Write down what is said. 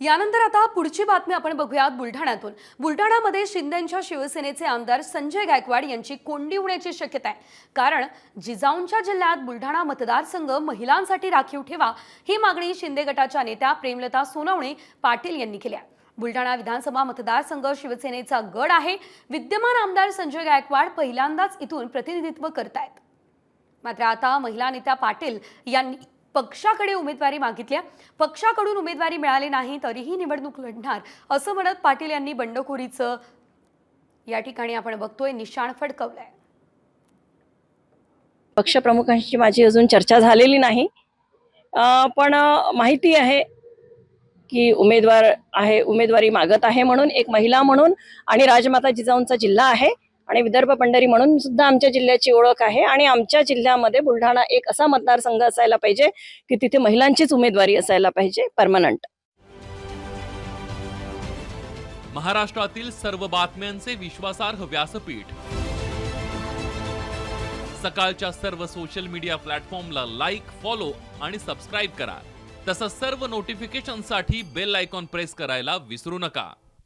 यानंतर आता पुढची बातमी आपण बघूयात बुलढाण्यातून. बुलढाण्यामध्ये शिंदेच्या शिवसेनेचे आमदार संजय गायकवाड यांची कोंडी होण्याची शक्यता आहे. कारण जिजाऊंच्या जिल्ह्यात बुलढाणा मतदारसंघ महिलांसाठी राखीव ठेवा ही मागणी शिंदे गटाच्या नेत्या प्रेमलता सोनवणे पाटील यांनी केली आहे. बुलढाणा विधानसभा मतदारसंघ शिवसेनेचा गड आहे. विद्यमान आमदार संजय गायकवाड पहिल्यांदाच इथून प्रतिनिधित्व करतायत. मात्र आता महिला नेत्या पाटील यांनी पक्षाकडे उमेदवारी मागितल्या. पक्षाकडून उमेदवारी मिळाली नाही तरीही निवडणूक लढणार असं म्हणत पाटील यांनी बंडखोरीचं या ठिकाणी आपण बघतोय. निशाण फडकवलंय. पक्षप्रमुखांशी माझी अजून चर्चा झालेली नाही. पण माहिती आहे की उमेदवार आहे उमेदवारी मागत आहे म्हणून एक महिला म्हणून आणि राजमाता जिजाऊंचा जिल्हा आहे. आणि विदर्भ पंढरी म्हणून सुद्धा आमच्या जिल्ह्याची ओळख आहे. आणि आमच्या जिल्ह्यामध्ये बुलढाणा एक असा मतदारसंघ असायला पाहिजे की तिथे महिलांचीच उमेदवारी असायला पाहिजे परमनंट. महाराष्ट्रातील सर्व बातम्यांचे विश्वासार्ह व्यासपीठ. सकाळच्या सर्व सोशल मीडिया प्लॅटफॉर्मला लाईक फॉलो आणि सबस्क्राईब करा. तसंच सर्व नोटिफिकेशनसाठी बेल आयकॉन प्रेस करायला विसरू नका.